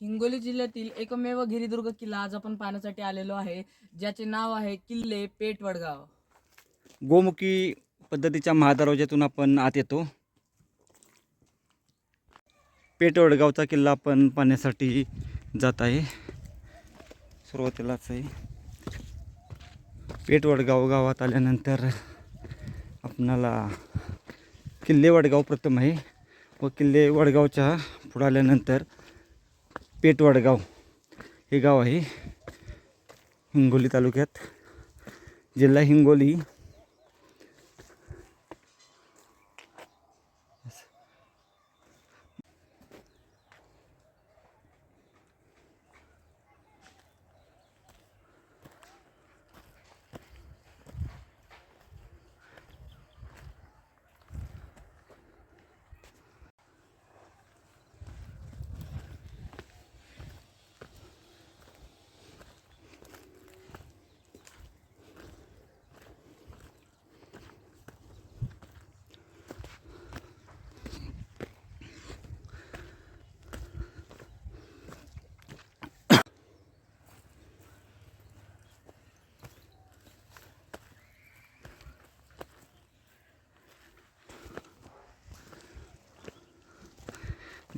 हिंगोली जिल्ह्यातील एकमेव गिरिदुर्ग किल्ला आज आपण पाहण्यासाठी आलेलो आहे ज्याचे नाव आहे किल्ले पेठ वडगाव गोमुखी पद्धतीच्या महादरवाज्यातून आपण आत येतो. पेठ वडगावचा किल्ला आपण पाहण्यासाठी जात आहे. सुरुवातीलाच आहे. पेठ वडगाव गावात आल्यानंतर आपणाला किल्ले वडगाव प्रथम आहे. व किल्ले वडगावच्या पुढं आल्यानंतर पेटवडगाव हे गाव आहे हिंगोली तालुक्यात जिल्हा हिंगोली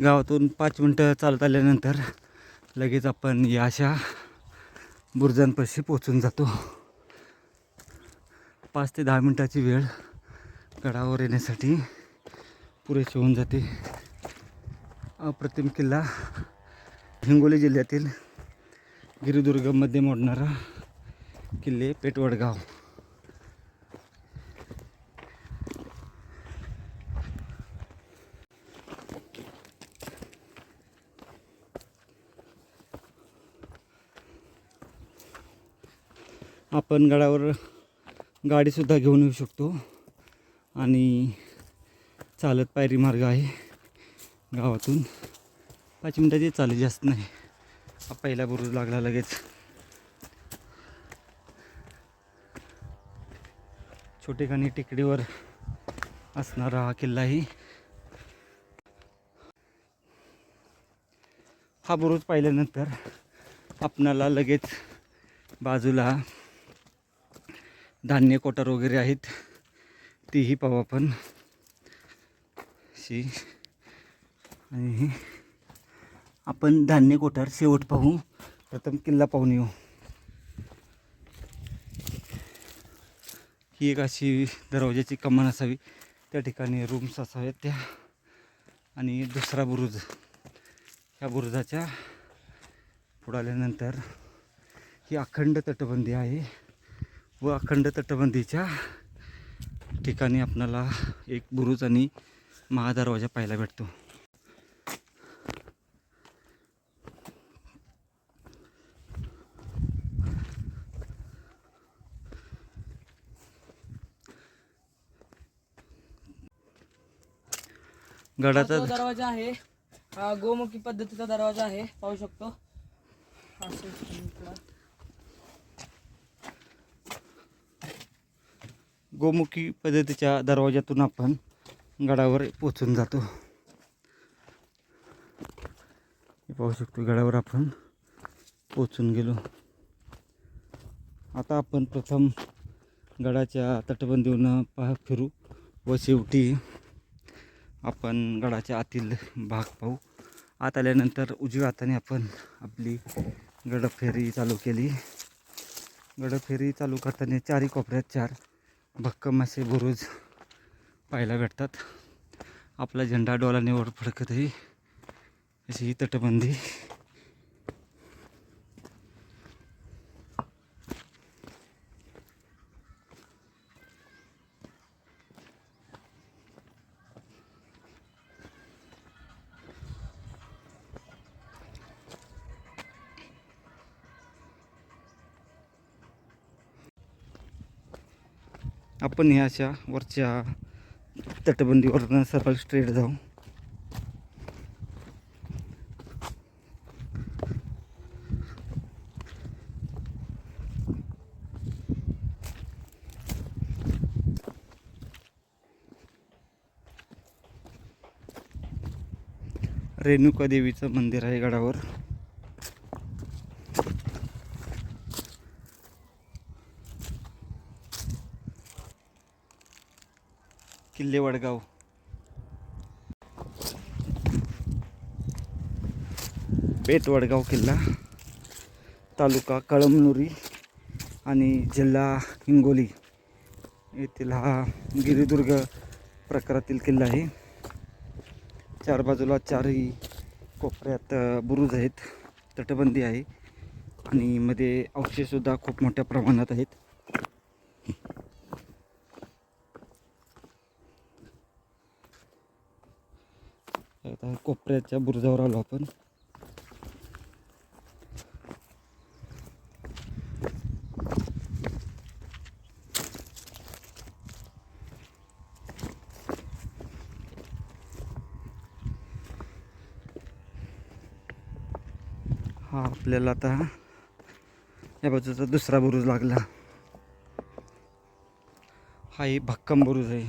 गावातून पाच मिनटं चालत आल्यानंतर लगेच आपण या अशा बुरजांपाशी पोचून जातो. पाच ते दहा मिनटाची वेळ गडावर येण्यासाठी पुरेशी होऊन जाते. अप्रतिम किल्ला हिंगोली जिल्ह्यातील गिरिदुर्गमध्ये मोडणारा किल्ले पेटवडगाव. आपण गडावर गाडीसुद्धा घेऊन येऊ शकतो. आणि चालत पायरी मार्ग आहे गावातून. पाच मिनटाची चालेल जास्त नाही. हा पहिला बुरुज लागला लगेच. छोटेखानी टेकडीवर असणारा हा किल्लाही हा बुरुज पाहिल्यानंतर आपणाला लगेच बाजूला धान्य कोटार वगैरे आहेत. तीही पाहू आपण. शी. आणि आपण धान्य कोठार शेवट पाहू. प्रथम किल्ला पाहून येऊ. ही एक अशी दरवाजाची कमान असावी. त्या ठिकाणी रूम्स असाव्यात त्या. आणि दुसरा बुरुज. ह्या बुरुजाच्या पुढाल्यानंतर ही अखंड तटबंदी आहे. व अखंड तटबंदीच्या ठिकाणी आपणाला एक बुरुज आणि महादरवाजा पाहायला भेटतो. गडाचा दरवाजा आहे गोमुखी पद्धतीचा दरवाजा आहे पाहू शकतो असं इकडं. गोमुखी पद्धतीच्या दरवाज्यातून आपण गडावर पोचून जातो. पाहू शकतो गडावर आपण पोचून गेलो. आता आपण प्रथम गडाच्या तटबंदीवरून पाह फिरू व शेवटी आपण गडाच्या आतील भाग पाहू. आत आल्यानंतर उजव्या हाताने आपण आपली गडफेरी चालू केली. गडफेरी चालू करताना चारही कोपऱ्यात चार भक्कम असे बुरुज पाहायला भेटतात. आपला झेंडा डोलाने वर फडकतही अशी ही तटबंदी. आपण ह्या अशा वरच्या तटबंदीवर सरळ स्ट्रेट जाऊ. रेणुका देवीचं मंदिर आहे गडावर. किल्ले वडगाव. पेठ वडगाव किल्ला तालुका कळमनुरी आणि जिल्हा हिंगोली येथील हा गिरिदुर्ग प्रकारातील किल्ला आहे. चार बाजूला चारही कोपऱ्यात बुरुज आहेत तटबंदी आहे आणि मध्ये अवशेषसुद्धा खूप मोठ्या प्रमाणात आहेत. कोपऱ्याच्या बुरुजावर आलो आपण. हा आपल्याला आता या बाजूचा दुसरा बुरुज लागला. हा भक्कम बुरुज आहे.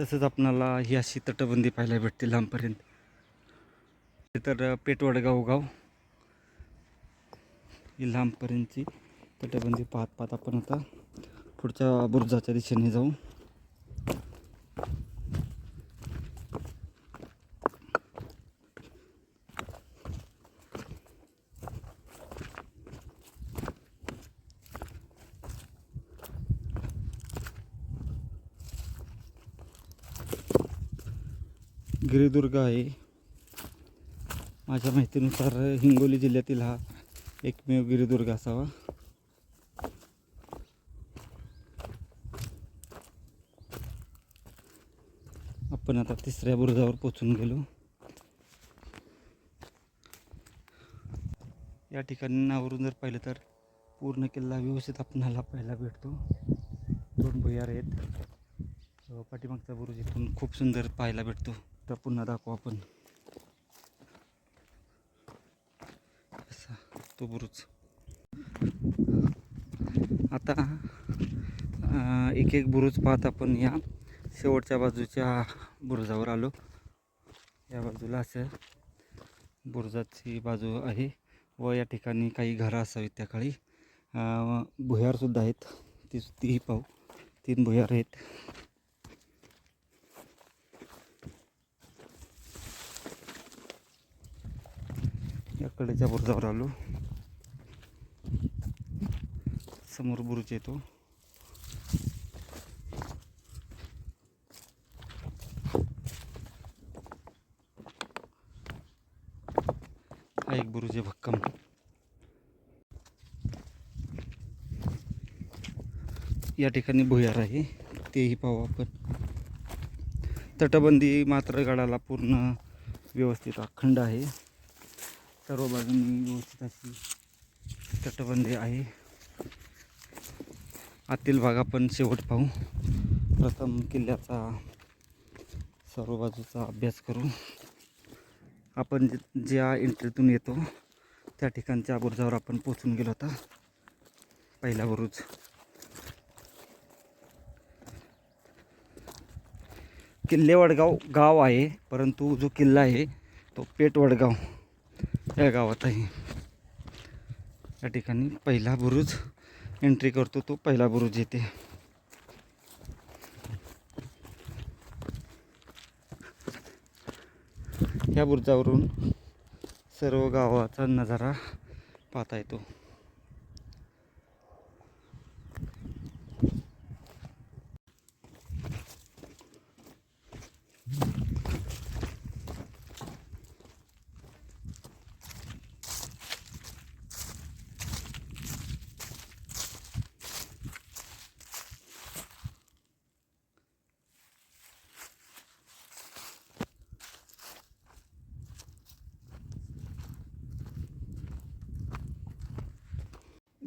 तसंच आपणाला ही अशी तटबंदी पाहायला भेटते लांबपर्यंत. तर पेटवडगाव गाव ही लांबपर्यंतची तटबंदी पाहत पाहत आपण आता पुढच्या बुरुजाच्या दिशेने जाऊ. सिंधुदुर्ग आहे. माझ्या माहितीनुसार हिंगोली जिल्ह्यातील हा एकमेव गिरिदुर्ग असावा. आपण आता तिसऱ्या बुरुजावर पोचून गेलो. या ठिकाणी नावरून जर पाहिलं तर पूर्ण किल्ला व्यवस्थित आपणाला पाहायला भेटतो. दोन भुयार आहेत. पाठीमागचा बुरुज इथून खूप सुंदर पाहायला भेटतो. तर पुन्हा दाखवू आपण. असा तो बुरुज. आता एक एक बुरुज पाहत आपण या शेवटच्या बाजूच्या बुरुजावर आलो. या बाजूला असं बुरुजाची बाजू आहे व या ठिकाणी काही घरं असावीत त्या काळी. भुयारसुद्धा आहेत. ती तीही पाहू. तीन भुयार आहेत या कडेच्या बुरुजावर आलो. समोर बुरुज येतो. हा एक बुरुज आहे भक्कम. या ठिकाणी भुयार आहे. तेही पाहू आपण. तटबंदी मात्र गडाला पूर्ण व्यवस्थित अखंड आहे. सर्व बाजूंनी व्यवस्थित अशी तटबंदी आहे. आतील भाग आपण शेवट पाहू. प्रथम किल्ल्याचा सर्व बाजूचा अभ्यास करू. आपण जे- ज्या एंट्रीतून येतो त्या ठिकाणच्या बुरुजावर आपण पोचून गेलो होता पहिला बुरुज. किल्ले वडगाव गाव आहे परंतु जो किल्ला आहे तो पेट वडगाव या गावात आहे. या ठिकाणी पहिला बुरुज एंट्री करतो तो पहिला बुरुज येते. या बुरुजावरून सर्व गावाचा नजारा पाहता येतो.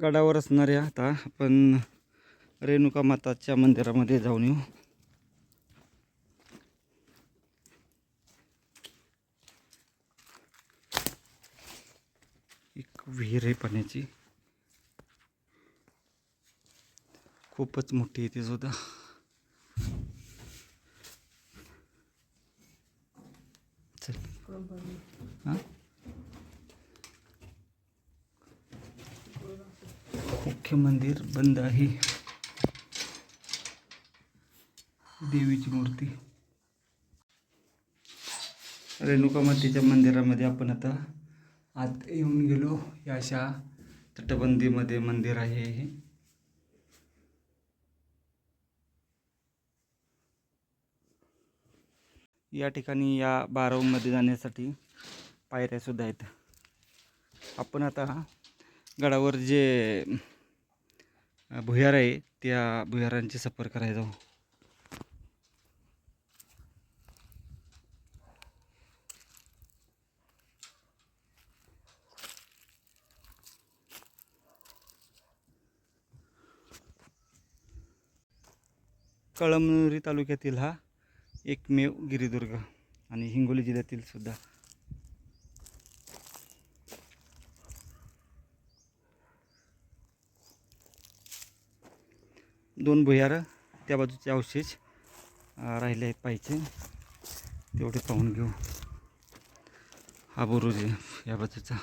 गडावर असणाऱ्या आता. आपण रेणुका माताच्या मंदिरामध्ये जाऊन येऊ. एक विहीर आहे पाण्याची. खूपच मोठी आहे ती सुद्धा. चल. हां? मुख्य मंदिर बंद आहे. देवीची मूर्ती. रेणुका मातेच्या मंदिरामध्ये आपण आता आत येऊन गेलो. या अशा तटबंदीमध्ये मंदिर आहे हे. या ठिकाणी या बारावमध्ये जाण्यासाठी पायऱ्यासुद्धा आहेत. आपण आता गडावर जे भुयार आहे त्या भुयारांची सफर करायला जाऊ. कळमनुरी तालुक्यातील हा एकमेव गिरिदुर्ग आणि हिंगोली जिल्ह्यातील सुद्धा. दोन भुयार त्या बाजूचे अवशेष राहिले आहेत पाहिजे तेवढे पाहून घेऊ. हा बुरुज या बाजूचा.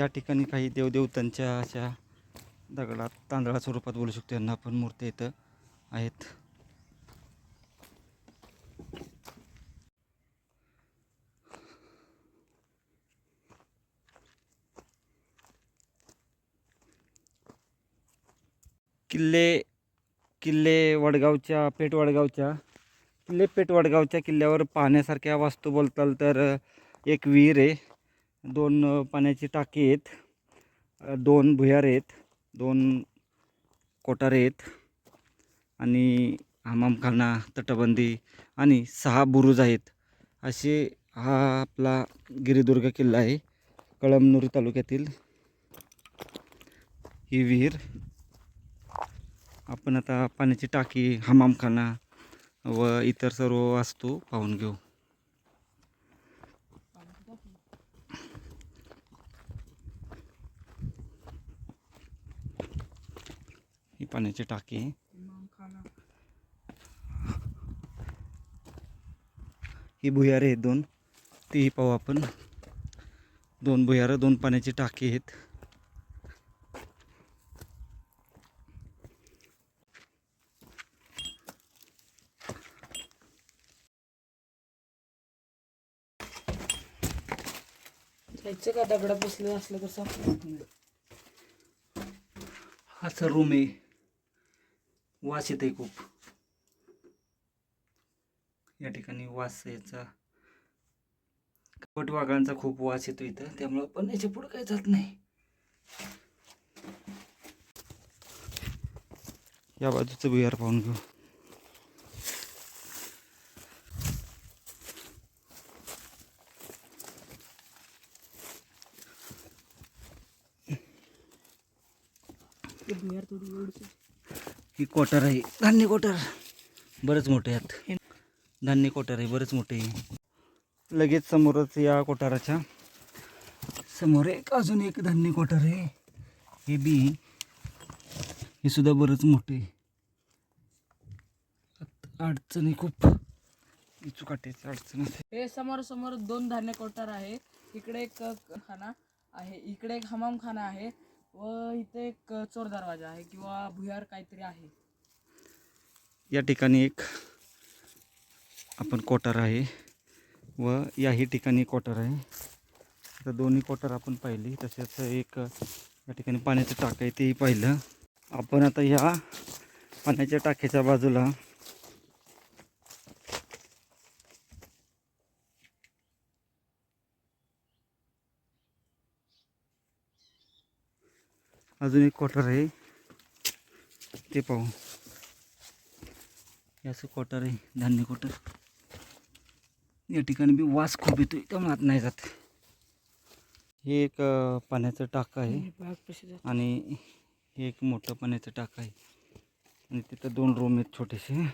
या ठिकाणी काही देवदेवतांच्या अशा दगडात तांदळा स्वरूपात बोलू शकतो. यांना आपण मूर्ती इथं आहेत. किल्ले किल्ले वडगावच्या पेठ वडगावच्या किल्ले पेठ वडगावच्या किल्ल्यावर पाहण्यासारख्या वास्तू बोलताल तर एक विहीर आहे. दोन पाण्याची टाकी आहेत. दोन भुयार आहेत दोन कोटारे आहेत आणि हमामखाना तटबंदी आणि सहा बुरुज आहेत. असे हा आपला गिरिदुर्ग किल्ला आहे कळमनुरी तालुक्यातील ही विहीर. आपण आता पाण्याची टाकी हमामखाना व इतर सर्व वास्तू पाहून घेऊ. ही पाण्याची टाकी ही भुयारे आहेत दोन. तीही पाहू आपण. दोन भुयारं दोन पाण्याची टाकी आहेत. जायचं का दगडात बसलं असलं तर सापडत नाही. हाच रूम आहे. वास येत आहे खूप. या ठिकाणी वास याचा कपट वाघांचा खूप वास येतो इथं त्यामुळं पण याच्या पुढं काही जात नाही. या बाजूचं बिहार पाहून घेऊ. बिहार थोडी ही कोटर आहे. धान्य कोटर बरंच मोठे आहेत. धान्य कोटर आहे बरंच मोठे लगेच समोरच या कोठाराच्या. समोर एक अजून एक धान्य कोठार आहे. हे बी हे सुद्धा बरंच मोठे अडचणी खूप. इचुकाट्याची अडचण. हे समोर समोर दोन धान्य कोठार आहे. इकडे एक खाना आहे इकडे एक हमाम खाना आहे. व इथे एक चोर दरवाजा आहे किंवा भुयार काहीतरी आहे. या ठिकाणी एक आपण कोठार आहे व याही ठिकाणी कोठार आहे. तर दोन्ही कोठार आपण पाहिली तसेच एक या ठिकाणी पाण्याचं टाक आहे तेही पाहिलं. आपण आता ह्या पाण्याच्या टाकीच्या बाजूला अजून एक कोठार आहे. ते पाहू. हे असं कोटर आहे धान्य कोटर या ठिकाणी बी वास खूप येतोय त्यामुळे आत नाही जात. हे एक पाण्याचं टाकं आहे? आणि हे एक मोठं पाण्याचं टाकं आहे. आणि तिथं दोन रूम आहेत छोटेसे.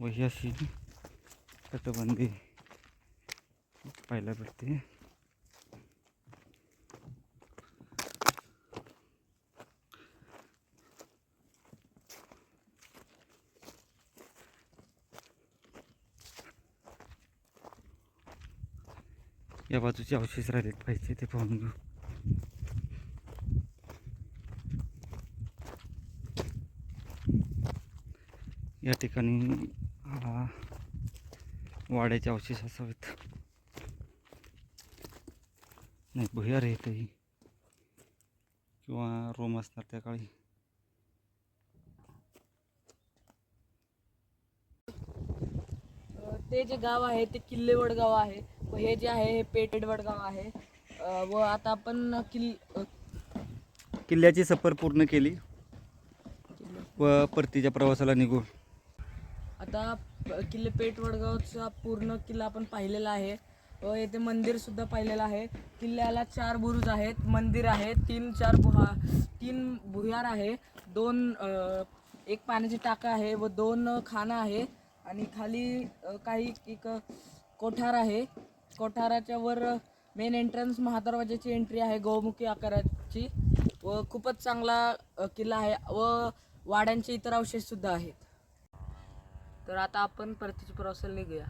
व ही अशी तटबंदी पाहायला भेटते या बाजूचे अवशेष राहिलेत पाहिजे ते पाहून घेऊ. या ठिकाणी वाड्याचे अवशेष असावेत. नाही भुयार आहे किंवा रोम असणार त्या काळी. ते जे गाव आहे ते किल्लेवड गाव आहे. हे जे आहे हे पेटेड वडगाव आहे. अ, व आता आपण किल्ल अ, किल्ल्याची सफर पूर्ण केली किल्ले. व परतीच्या प्रवासाला निघू. आता प- किल्ले पेट वडगावचा पूर्ण किल्ला आपण पाहिलेला आहे. व येथे मंदिर सुद्धा पाहिलेलं आहे. किल्ल्याला चार बुरुज आहेत मंदिर आहे तीन चार बुहा तीन भुयार आहे दोन अ, एक पाण्याची टाका आहे व दोन खाणं आहे आणि खाली अ, काही एक कोठार आहे. कोठाराच्या वर मेन एंट्रन्स महादरवाजाची एंट्री आहे गोमुखी आकाराची. व खूपच चांगला किल्ला आहे व वाड्यांचे इतर अवशेषसुद्धा आहेत. तर आता आपण परतीची प्रवासाला निघूया.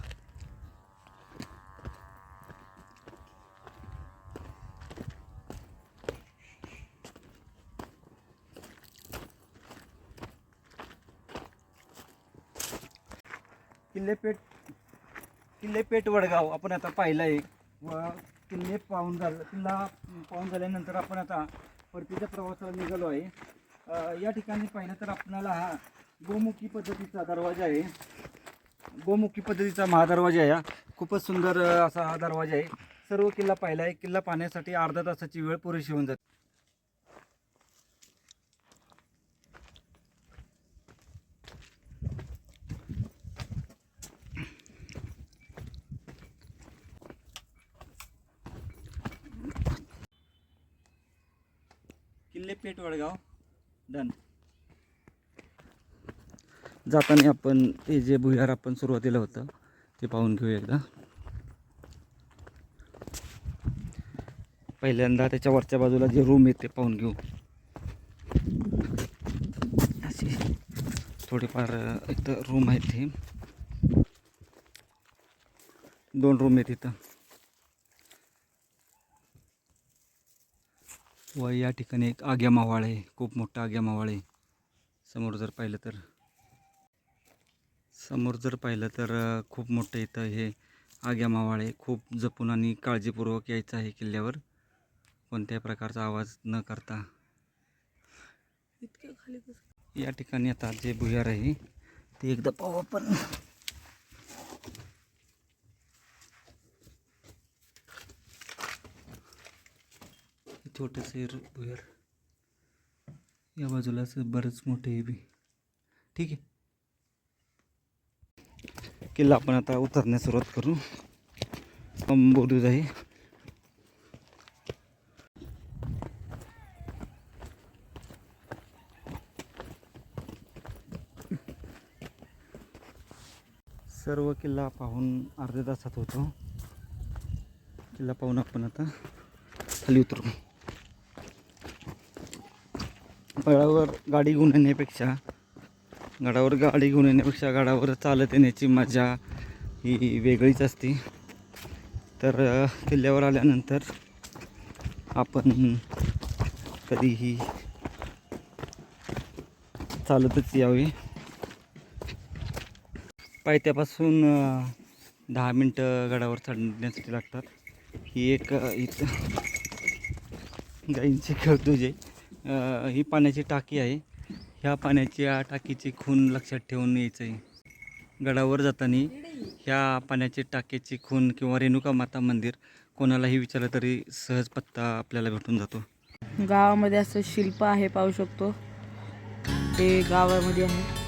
किल्लेपेठ किल्लेपेठ वडगाव आपण आता पाहिलं आहे. व किल्ले पाहून झालं किल्ला पाहून झाल्यानंतर आपण आता परतीच्या प्रवासाला निघालो आहे. या ठिकाणी पाहिलं तर आपणाला हा गोमुखी पद्धतीचा दरवाजा आहे. गोमुखी पद्धतीचा महादरवाजा आहे हा. खूपच सुंदर असा हा दरवाजा आहे. सर्व किल्ला पाहिला आहे. किल्ला पाहण्यासाठी अर्धा तासाची वेळ पुरेशी होऊन जाते. किल्ले पेठ वडगाव. डन जाताना आपण ते जे भुयार आपण सुरुवातीला होतं ते पाहून घेऊ एकदा. पहिल्यांदा त्याच्या वरच्या बाजूला जे रूम आहे ते पाहून घेऊ. असे थोडेफार एक इथं रूम आहेत हे. दोन रूम आहेत इथं. व या ठिकाणी एक आग्या मावाळ आहे खूप मोठा आग्या मावाळ आहे. समोर जर पाहिलं तर समोर जर पाहिलं तर खूप मोठं इथं हे आग्या मावाळ आहे. खूप जपून आणि काळजीपूर्वक यायचं आहे किल्ल्यावर कोणत्याही प्रकारचा आवाज न करता. खाली या ठिकाणी आता जे भुयार आहे ते एकदा पाहू आपण. छोटंसं भुयार या बाजूला असं बरंच मोठं हे बी. ठीक आहे किल्ला आपण आता उतरण्यास सुरुवात करू. अंबोदूज आहे सर्व किल्ला पाहून अर्ध्या तासात होतो. किल्ला पाहून आपण आता खाली उतरू. गडावर गाडी घेऊन येण्यापेक्षा गडावर गाडी घेऊन येण्यापेक्षा गडावर चालत येण्याची मजा ही वेगळीच असते. तर किल्ल्यावर आल्यानंतर आपण कधीही चालतच यावे. पायथ्यापासून दहा मिनटं गडावर चढण्यासाठी लागतात. ही एक इथं गाईंची खळतुजे ही पाण्याची टाकी आहे. ह्या पाण्याच्या टाकीची खून लक्षात ठेवून यायचं आहे गडावर जाताना ह्या पाण्याची टाकीची खून किंवा रेणुका माता मंदिर कोणालाही विचारलं तरी सहज पत्ता आपल्याला भेटून जातो. गावामध्ये असं शिल्प आहे पाहू शकतो. ते गावामध्ये आहे.